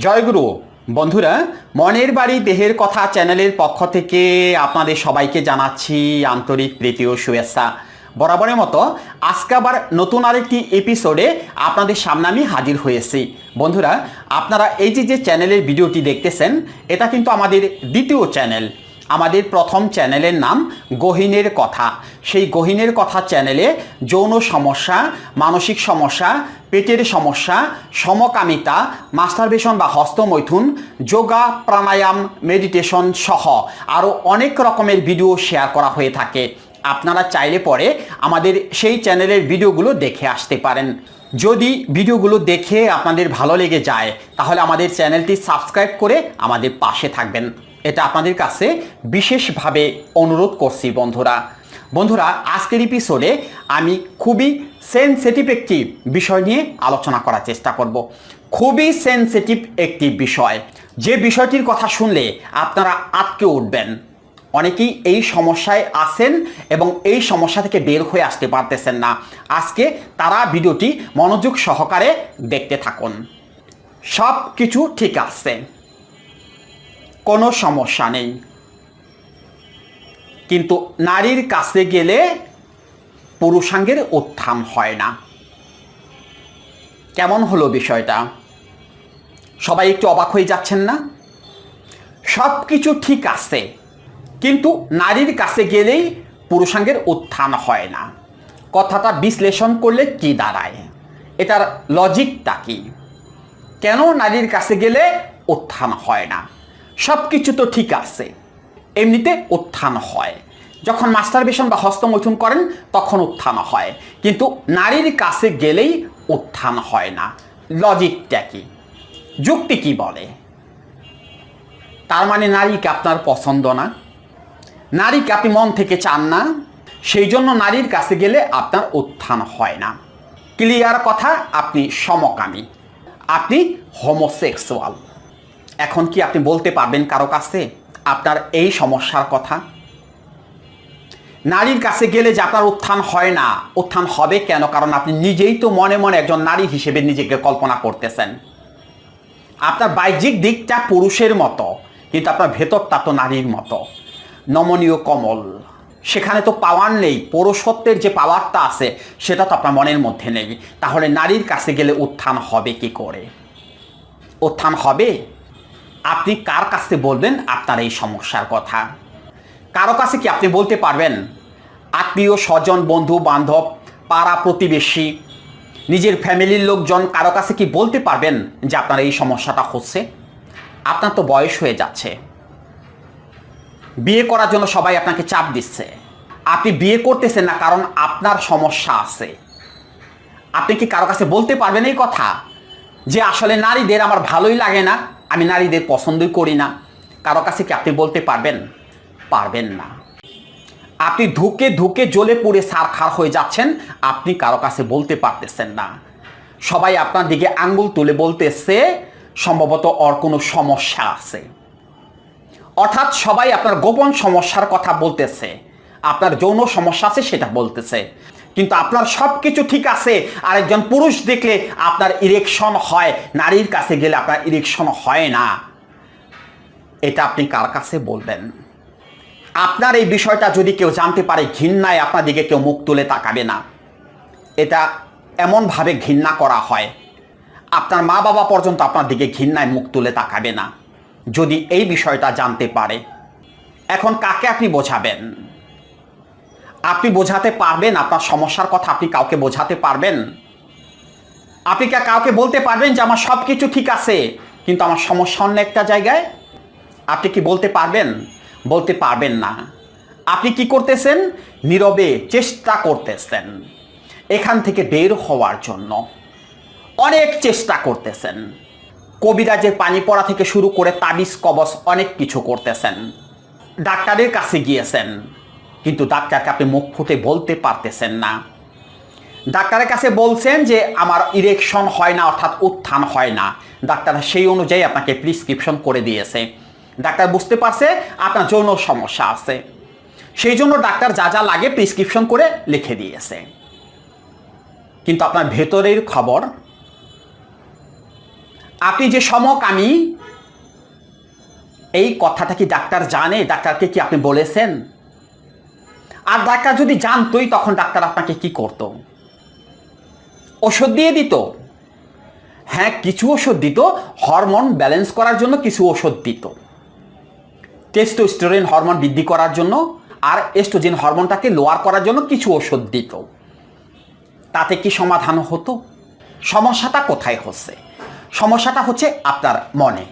জয়গুরু বন্ধুরা, মনের বাড়ি দেহের কথা চ্যানেলের পক্ষ থেকে আপনাদের সবাইকে জানাচ্ছি আন্তরিক প্রীতি ও শুভেচ্ছা। বরাবরের মতো আজকে আবার নতুন আরেকটি এপিসোডে আপনাদের সামনে আমি হাজির হয়েছি। বন্ধুরা, আপনারা এই যে যে চ্যানেলের ভিডিওটি দেখতেছেন, এটা কিন্তু আমাদের দ্বিতীয় চ্যানেল। আমাদের প্রথম চ্যানেলের নাম গহিনের কথা। সেই গহিনের কথা চ্যানেলে যৌন সমস্যা, মানসিক সমস্যা, পেটের সমস্যা, সমকামিতা, মাস্টারবেশন বা হস্তমৈথুন, যোগা, প্রাণায়াম, মেডিটেশন সহ আরও অনেক রকমের ভিডিও শেয়ার করা হয়ে থাকে। আপনারা চাইলে পরে আমাদের সেই চ্যানেলের ভিডিওগুলো দেখে আসতে পারেন। যদি ভিডিওগুলো দেখে আপনাদের ভালো লেগে যায়, তাহলে আমাদের চ্যানেলটি সাবস্ক্রাইব করে আমাদের পাশে থাকবেন। এটা আপনাদের কাছে বিশেষভাবে অনুরোধ করছি বন্ধুরা। বন্ধুরা, আজকের এপিসোডে আমি খুবই সেনসিটিভ একটি বিষয় নিয়ে আলোচনা করার চেষ্টা করব। খুবই সেনসিটিভ একটি বিষয়। যে বিষয়টির কথা শুনলে আপনারা আটকে উঠবেন। অনেকেই এই সমস্যায় আছেন এবং এই সমস্যা থেকে বের হয়ে আসতে পারতেছেন না। আজকে তারা ভিডিওটি মনোযোগ সহকারে দেখতে থাকুন। সব কিছু ঠিক আছে। কোনো সমস্যা নেই। কিন্তু নারীর কাছে গেলে পুরুষাঙ্গের উত্থান হয় না। কেমন হলো বিষয়টা? সবাই একটু অবাক হয়ে যাচ্ছেন না? সব কিছু ঠিক আছে, কিন্তু নারীর কাছে গেলেই পুরুষাঙ্গের উত্থান হয় না। কথাটা বিশ্লেষণ করলে কি দাঁড়ায়? এটার লজিকটা কি? কেন নারীর কাছে গেলে উত্থান হয় না? সব কিছু তো ঠিক আছে। এমনিতে উত্থান হয়। যখন মাস্টারবেশন বা হস্তমৈথুন করেন, তখন উত্থান হয়। কিন্তু নারীর কাছে গেলেই উত্থান হয় না। লজিকটা কি? যুক্তি কি বলে? তার মানে নারীকে আপনার পছন্দ না? নারীকে আপনি মন থেকে চান না? সেই জন্য নারীর কাছে গেলে আপনার উত্থান হয় না। ক্লিয়ার কথা? আপনি সমকামী। আপনি হোমোসেক্সুয়াল এখন কি আপনি বলতে পারবেন কারও কাছে আপনার এই সমস্যার কথা? নারীর কাছে গেলে যে আপনার উত্থান হয় না, উত্থান হবে কেন? কারণ আপনি নিজেই তো মনে মনে একজন নারী হিসেবে নিজেকে কল্পনা করতেছেন। আপনার বাহ্যিক দিকটা পুরুষের মতো, কিন্তু আপনার ভেতরটা তো নারীর মতো। নমনীয় কমল, সেখানে তো পাওয়ার নেই পৌরসত্বের যে পাওয়ারটা আছে, সেটা তো আপনার মনের মধ্যে নেই। তাহলে নারীর কাছে গেলে উত্থান হবে কি করে? উত্থান হবে? আপনি কার কাছে বলবেন আপনার এই সমস্যার কথা? কারও কাছে কি আপনি বলতে পারবেন? আত্মীয়, স্বজন, বন্ধু, বান্ধব, পাড়া প্রতিবেশী, নিজের ফ্যামিলির লোকজন কারও কাছে কি বলতে পারবেন যে আপনার এই সমস্যাটা হচ্ছে? আপনার তো বয়স হয়ে যাচ্ছে। বিয়ে করার জন্য সবাই আপনাকে চাপ দিচ্ছে। আপনি বিয়ে করতেছেন না কারণ আপনার সমস্যা আছে। আপনি কি কারও কাছে বলতে পারবেন এই কথা? যে আসলে নারীদের আমার ভালোই লাগে না আমি নারীদের পছন্দই করি না। কারও কাছে কি আপনি বলতে পারবেন? পারবেন না। আপনি ধুকে ধুকে জ্বলে পুড়ে সারখার হয়ে যাচ্ছেন, আপনি কারও কাছে বলতে পারতেছেন না। সবাই আপনার দিকে আঙ্গুল তুলে বলতেছে, সম্ভবত ওর কোনো সমস্যা আছে। অর্থাৎ সবাই আপনার গোপন সমস্যার কথা বলতেছে। আপনার যৌন সমস্যা আছে, সেটা বলতেছে। কিন্তু আপনার সব কিছু ঠিক আছে। আর একজন পুরুষ দেখলে আপনার ইরেকশন হয়, নারীর কাছে গেলে আপনার ইরেকশন হয় না। এটা আপনি কার কাছে বলবেন? আপনার এই বিষয়টা যদি কেউ জানতে পারে, ঘৃণায় আপনার দিকে কেউ মুখ তুলে তাকাবে না। এটা এমনভাবে ঘৃণা করা হয়। আপনার মা বাবা পর্যন্ত আপনার দিকে ঘৃণায় মুখ তুলে তাকাবে না। যদি এই বিষয়টা জানতে পারে, এখন কাকে আপনি বোঝাবেন? আপনি বোঝাতে পারবেন আপনার সমস্যার কথা আপনি কাউকে বোঝাতে পারবেন। আপনি কি কাউকে বলতে পারবেন যে আমার সব কিছু ঠিক আছে, কিন্তু আমার সমস্যা অন্য একটা জায়গায়। আপনি কি বলতে পারবেন? বলতে পারবেন না। আপনি কি করতেছেন? নীরবে চেষ্টা করতেছেন। এখান থেকে বের হওয়ার জন্য অনেক চেষ্টা করতেছেন। কবিরাজের পানি পড়া থেকে শুরু করে তাবিজ কবচ অনেক কিছু করতেছেন। ডাক্তারের কাছে গিয়েছেন। কিন্তু ডাক্তারকে আপনি মুখ ফুটে বলতে পারতেছেন না। ডাক্তারের কাছে বলছেন যে, আমার ইরেকশন হয় না, অর্থাৎ উত্থান হয় না। ডাক্তার সেই অনুযায়ী আপনাকে প্রিসক্রিপশন করে দিয়েছে। ডাক্তার বুঝতে পারছে আপনার যৌন সমস্যা আছে। সেই জন্য ডাক্তার যা যা লাগে প্রিসক্রিপশন করে লিখে দিয়েছে। কিন্তু আপনার ভেতরের খবর, আপনি যে সমকামী, এই কথাটা কি ডাক্তার জানে? ডাক্তারকে কি আপনি বলেছেন? আর ডাক্তার যদি জানতোই, তখন ডাক্তার আপনাকে কি করত? ওষুধ দিয়ে দিত। হ্যাঁ কিছু ওষুধ দিত। হরমোন ব্যালেন্স করার জন্য কিছু ওষুধ দিত। টেস্টোস্টেরন হরমোন বৃদ্ধি করার জন্য আর এস্ট্রোজেন হরমোনটাকে লোয়ার করার জন্য কিছু ওষুধ দিত। তাতে কি সমাধান হতো? সমস্যাটা কোথায় হচ্ছে? সমস্যাটা হচ্ছে আপনার মনে।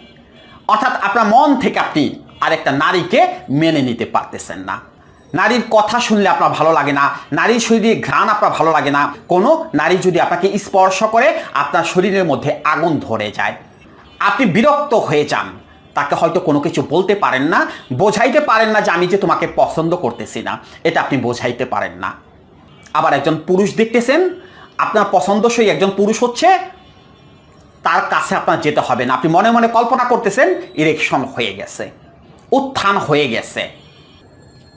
অর্থাৎ আপনার মন থেকে আপনি আরেকটা নারীকে মেনে নিতে পারতেছেন না। নারীর কথা শুনলে আপনার ভালো লাগে না, নারীর শরীরে ঘ্রাণ আপনার ভালো লাগে না, কোনো নারী যদি আপনাকে স্পর্শ করে, আপনার শরীরের মধ্যে আগুন ধরে যায়। আপনি বিরক্ত হয়ে যান, তাকে হয়তো কোনো কিছু বলতে পারেন না, বোঝাইতে পারেন না যে আমি যে তোমাকে পছন্দ করতেছি না, এটা আপনি বোঝাইতে পারেন না। আবার একজন পুরুষ দেখতেছেন, আপনার পছন্দসই একজন পুরুষ হচ্ছে, তার কাছে আপনার যেতে হবে না। আপনি মনে মনে কল্পনা করতেছেন ইরেকশন হয়ে গেছে, উত্থান হয়ে গেছে।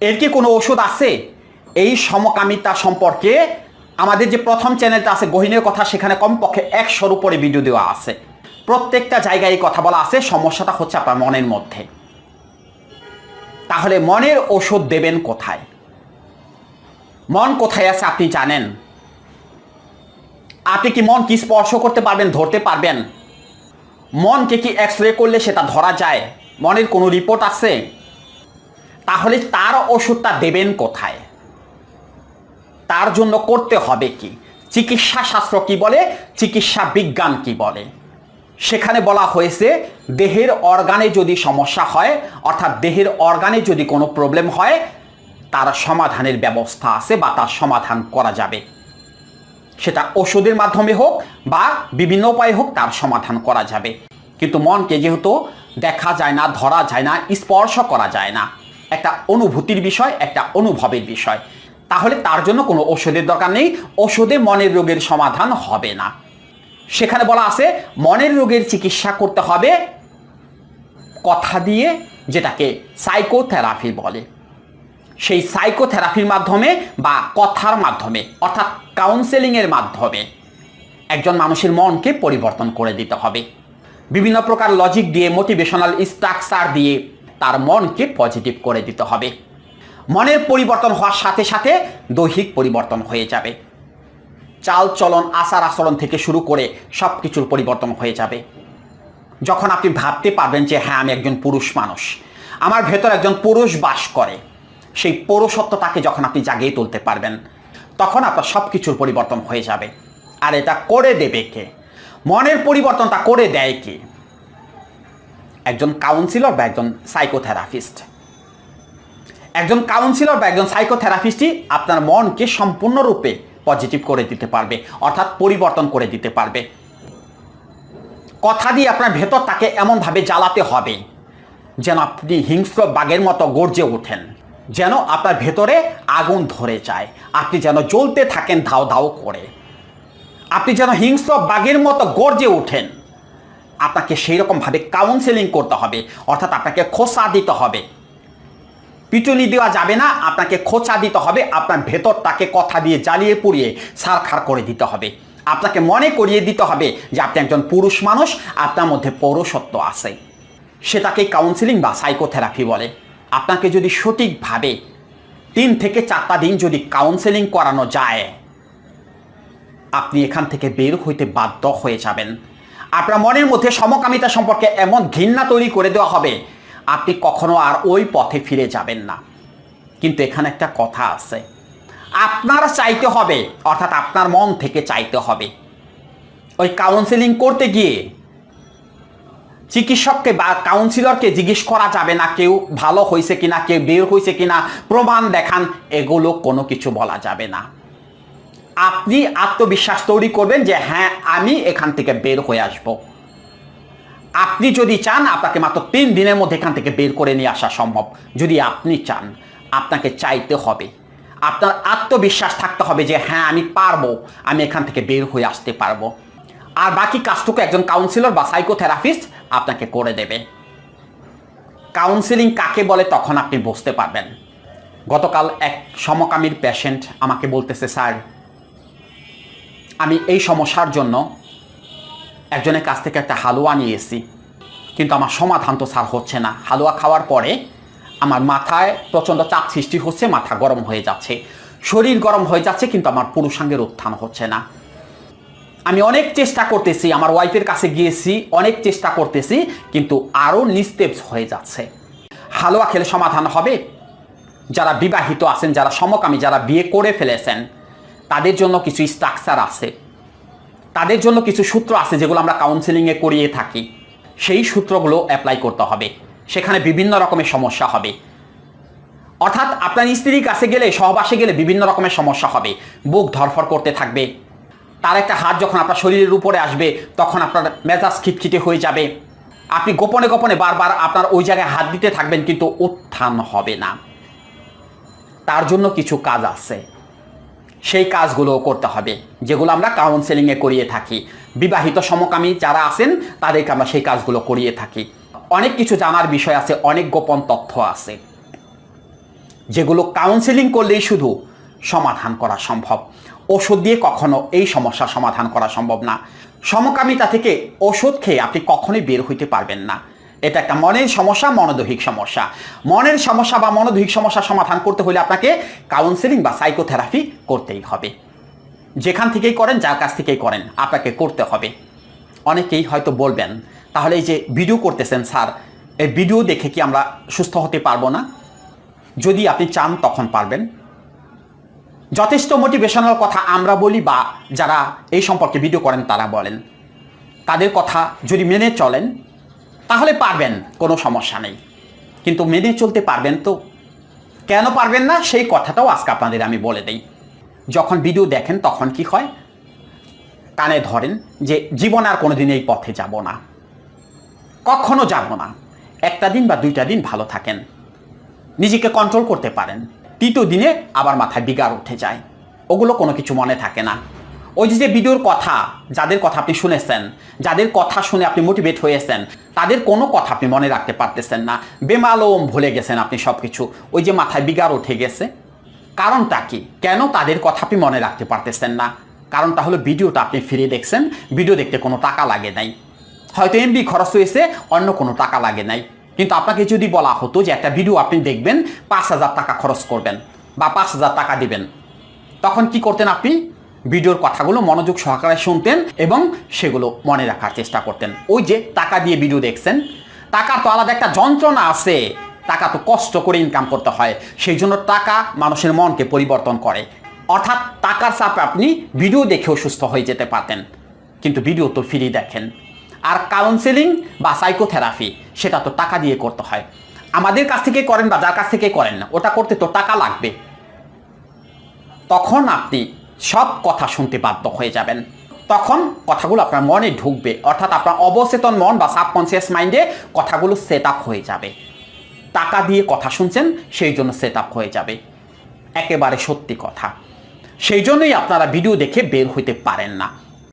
এর কি কোনো ওষুধ আছে? এই সমকামিতা সম্পর্কে আমাদের যে প্রথম চ্যানেলটা আছে, গহিনের কথা, সেখানে কমপক্ষে একশোর উপরে ভিডিও দেওয়া আছে। প্রত্যেকটা জায়গায় এই কথা বলা আছে, সমস্যাটা হচ্ছে আপনার মনের মধ্যে। তাহলে মনের ওষুধ দেবেন কোথায়? মন কোথায় আছে আপনি জানেন? আপনি কি মন কি স্পর্শ করতে পারবেন, ধরতে পারবেন? মনকে কি এক্স রে করলে সেটা ধরা যায়? মনের কোনো রিপোর্ট আছে? তাহলে তার ওষুধটা দেবেন কোথায়? তার জন্য করতে হবে কি? চিকিৎসা শাস্ত্র কি বলে? চিকিৎসা বিজ্ঞান কি বলে? সেখানে বলা হয়েছে, দেহের অর্গানে যদি সমস্যা হয়, অর্থাৎ দেহের অর্গানে যদি কোনো প্রবলেম হয়, তার সমাধানের ব্যবস্থা আছে বা তার সমাধান করা যাবে। সেটা ওষুধের মাধ্যমে হোক বা বিভিন্ন উপায়ে হোক তার সমাধান করা যাবে। কিন্তু মনকে যেহেতু দেখা যায় না, ধরা যায় না, স্পর্শ করা যায় না একটা অনুভূতির বিষয়, একটা অনুভবের বিষয়। তাহলে তার জন্য কোনো ওষুধের দরকার নেই ওষুধে মনের রোগের সমাধান হবে না। সেখানে বলা আছে, মনের রোগের চিকিৎসা করতে হবে কথা দিয়ে, যেটাকে সাইকোথেরাপি বলে। সেই সাইকোথেরাপির মাধ্যমে বা কথার মাধ্যমে, অর্থাৎ কাউন্সেলিংয়ের মাধ্যমে একজন মানুষের মনকে পরিবর্তন করে দিতে হবে। বিভিন্ন প্রকার লজিক দিয়ে মোটিভেশনাল স্ট্রাকচার দিয়ে তার মনকে পজিটিভ করে দিতে হবে। মনের পরিবর্তন হওয়ার সাথে সাথে দৈহিক পরিবর্তন হয়ে যাবে। চাল চলন, আচার আচরণ থেকে শুরু করে সব কিছুর পরিবর্তন হয়ে যাবে। যখন আপনি ভাবতে পারবেন যে হ্যাঁ আমি একজন পুরুষ মানুষ। আমার ভেতর একজন পুরুষ বাস করে। সেই পৌরসত্বটাকে যখন আপনি জাগিয়ে তুলতে পারবেন, তখন আপনার সব কিছুর পরিবর্তন হয়ে যাবে। আর এটা করে দেবে কে? মনের পরিবর্তনটা করে দেয় কে? একজন কাউন্সিলর বা একজন সাইকোথেরাপিস্ট একজন কাউন্সিলর বা একজন সাইকোথেরাপিস্টই আপনার মনকে সম্পূর্ণরূপে পজিটিভ করে দিতে পারবে, অর্থাৎ পরিবর্তন করে দিতে পারবে। কথা দিয়ে আপনার ভেতর তাকে এমনভাবে জ্বালাতে হবে, যেন আপনি হিংস্র বাঘের মতো গর্জে ওঠেন, যেন আপনার ভেতরে আগুন ধরে যায়। আপনি যেন জ্বলতে থাকেন ধাও ধাও করে। আপনি যেন হিংস্র বাঘের মতো গর্জে ওঠেন। আপনাকে সেই রকমভাবে কাউন্সেলিং করতে হবে, অর্থাৎ আপনাকে খোসা দিতে হবে। পিটুনি দেওয়া যাবে না, আপনাকে খোঁচা দিতে হবে, আপনার ভেতরটাকে কথা দিয়ে জ্বালিয়ে পুড়িয়ে সারখার করে দিতে হবে। আপনাকে মনে করিয়ে দিতে হবে যে আপনি একজন পুরুষ মানুষ, আপনার মধ্যে পৌরসত্ব আছে। সেটাকে কাউন্সিলিং বা সাইকোথেরাপি বলে। আপনাকে যদি সঠিকভাবে তিন থেকে চারটা দিন যদি কাউন্সেলিং করানো যায়, আপনি এখান থেকে বের হইতে বাধ্য হয়ে যাবেন। আপনার মনের মধ্যে সমকামিতা সম্পর্কে এমন ঘৃণা তৈরি করে দেওয়া হবে, আপনি কখনো আর ওই পথে ফিরে যাবেন না। কিন্তু এখানে একটা কথা আছে। আপনার চাইতে হবে, অর্থাৎ আপনার মন থেকে চাইতে হবে। ওই কাউন্সেলিং করতে গিয়ে চিকিৎসককে বা কাউন্সিলরকে জিজ্ঞেস করা যাবে না, কেউ ভালো হয়েছে কিনা, কেউ বের হয়েছে কিনা, প্রমাণ দেখান, এগুলো কোনো কিছু বলা যাবে না। আপনি আত্মবিশ্বাস তৈরি করবেন যে হ্যাঁ আমি এখান থেকে বের হয়ে আসব। আপনি যদি চান, আপনাকে মাত্র তিন দিনের মধ্যে এখান থেকে বের করে নিয়ে আসা সম্ভব। যদি আপনি চান, আপনাকে চাইতে হবে। আপনার আত্মবিশ্বাস থাকতে হবে যে হ্যাঁ আমি পারব। আমি এখান থেকে বের হয়ে আসতে পারব। আর বাকি কাজটুকু একজন কাউন্সিলর বা সাইকোথেরাপিস্ট আপনাকে করে দেবে। কাউন্সিলিং কাকে বলে তখন আপনি বুঝতে পারবেন। গতকাল এক সমকামীর পেশেন্ট আমাকে বলতেছে, স্যার আমি এই সমস্যার জন্য একজনের কাছ থেকে একটা হালুয়া নিয়ে এসেছি। কিন্তু আমার সমাধান তো স্যার হচ্ছে না। হালুয়া খাওয়ার পরে আমার মাথায় প্রচণ্ড চাপ সৃষ্টি হচ্ছে, মাথা গরম হয়ে যাচ্ছে। শরীর গরম হয়ে যাচ্ছে, কিন্তু আমার পুরুষাঙ্গের উত্থান হচ্ছে না। আমি অনেক চেষ্টা করতেছি, আমার ওয়াইফের কাছে গিয়েছি, অনেক চেষ্টা করতেছি, কিন্তু আরও নিস্তেজ হয়ে যাচ্ছে। হালুয়া খেলে সমাধান হবে। যারা বিবাহিত আছেন, যারা সমকামী, যারা বিয়ে করে ফেলেছেন তাদের জন্য কিছু স্ট্রাকচার আছে। তাদের জন্য কিছু সূত্র আছে যেগুলো আমরা কাউন্সেলিংয়ে করিয়ে থাকি। সেই সূত্রগুলো অ্যাপ্লাই করতে হবে। সেখানে বিভিন্ন রকমের সমস্যা হবে। অর্থাৎ আপনার স্ত্রীর কাছে গেলে, সহবাসে গেলে বিভিন্ন রকমের সমস্যা হবে। বুক ধরফর করতে থাকবে। তার একটা হাত যখন আপনার শরীরের উপরে আসবে, তখন আপনার মেজাজ খিটখিটে হয়ে যাবে। আপনি গোপনে গোপনে বারবার আপনার ওই জায়গায় হাত দিতে থাকবেন, কিন্তু উত্থান হবে না। তার জন্য কিছু কাজ আছে। সেই কাজগুলো করতে হবে, যেগুলো আমরা কাউন্সেলিংয়ে করিয়ে থাকি। বিবাহিত সমকামী যারা আছেন, তাদেরকে আমরা সেই কাজগুলো করিয়ে থাকি। অনেক কিছু জানার বিষয় আছে, অনেক গোপন তথ্য আছে। যেগুলো কাউন্সেলিং করলেই শুধু সমাধান করা সম্ভব। ওষুধ দিয়ে কখনো এই সমস্যা সমাধান করা সম্ভব না। সমকামিতা থেকে ওষুধ খেয়ে আপনি কখনোই বের হইতে পারবেন না। এটা একটা মনের সমস্যা, মনোদৈহিক সমস্যা। মনের সমস্যা বা মনোদৈহিক সমস্যা সমাধান করতে হলে আপনাকে কাউন্সেলিং বা সাইকোথেরাপি করতেই হবে। যেখান থেকেই করেন, যার কাছ থেকেই করেন, আপনাকে করতে হবে। অনেকেই হয়তো বলবেন, তাহলে এই যে ভিডিও করতেছেন স্যার, এই ভিডিও দেখে কি আমরা সুস্থ হতে পারব না? যদি আপনি চান, তখন পারবেন। যথেষ্ট মোটিভেশনাল কথা আমরা বলি বা যারা এই সম্পর্কে ভিডিও করেন, তারা বলেন। তাদের কথা যদি মেনে চলেন তাহলে পারবেন, কোনো সমস্যা নেই। কিন্তু মেনে চলতে পারবেন তো। কেন পারবেন না? সেই কথাটাও আজকে আপনাদের আমি বলে দেই। যখন ভিডিও দেখেন, তখন কি হয়? কানে ধরেন যে, জীবন আর কোনোদিন এই পথে যাব না। কখনো যাব না। একটা দিন বা দুইটা দিন ভালো থাকেন। নিজেকে কন্ট্রোল করতে পারেন। তৃতীয় দিনে আবার মাথায় বিগার উঠে যায়। ওগুলো কোনো কিছু মনে থাকে না। ওই যে ভিডিওর কথা, যাদের কথা আপনি শুনেছেন, যাদের কথা শুনে আপনি মোটিভেট হয়েছেন, তাদের কোনো কথা আপনি মনে রাখতে পারতেছেন না। বেমালম ভুলে গেছেন আপনি সব কিছু ওই যে মাথায় বিগার উঠে গেছে। কারণটা কি? কেন তাদের কথা আপনি মনে রাখতে পারতেছেন না? কারণটা হলো ভিডিওটা আপনি ফিরে দেখছেন। ভিডিও দেখতে কোনো টাকা লাগে নাই। হয়তো এমবি খরচ হয়েছে, অন্য কোনো টাকা লাগে নাই। কিন্তু আপনাকে যদি বলা হতো যে একটা ভিডিও আপনি দেখবেন, পাঁচ হাজার টাকা খরচ করবেন বা পাঁচ হাজার টাকা দিবেন, তখন কি করতেন আপনি? ভিডিওর কথাগুলো মনোযোগ সহকারে শুনতেন এবং সেগুলো মনে রাখার চেষ্টা করতেন। ওই যে টাকা দিয়ে ভিডিও দেখছেন, টাকার তো আলাদা একটা যন্ত্রণা আছে। টাকা তো কষ্ট করে ইনকাম করতে হয়, সেই জন্য টাকা মানুষের মনকে পরিবর্তন করে। অর্থাৎ টাকার চাপে আপনি ভিডিও দেখেও সুস্থ হয়ে যেতে পারতেন, কিন্তু ভিডিও তো ফ্রি দেখেন। আর কাউন্সেলিং বা সাইকোথেরাপি সেটা তো টাকা দিয়ে করতে হয়। আমাদের কাছ থেকে করেন বা যার কাছ থেকে করেন না, ওটা করতে তো টাকা লাগবে। তখন আপনি সব কথা শুনতে বাধ্য হয়ে যাবেন। তখন কথাগুলো আপনার মনে ঢুকবে। অর্থাৎ আপনার অবচেতন মন বা সাবকনসিয়াস মাইন্ডে কথাগুলো সেট আপ হয়ে যাবে। টাকা দিয়ে কথা শুনছেন, সেই জন্য সেট আপ হয়ে যাবে। একেবারে সত্যি কথা। সেই জন্যই আপনারা ভিডিও দেখে বের হইতে পারেন না।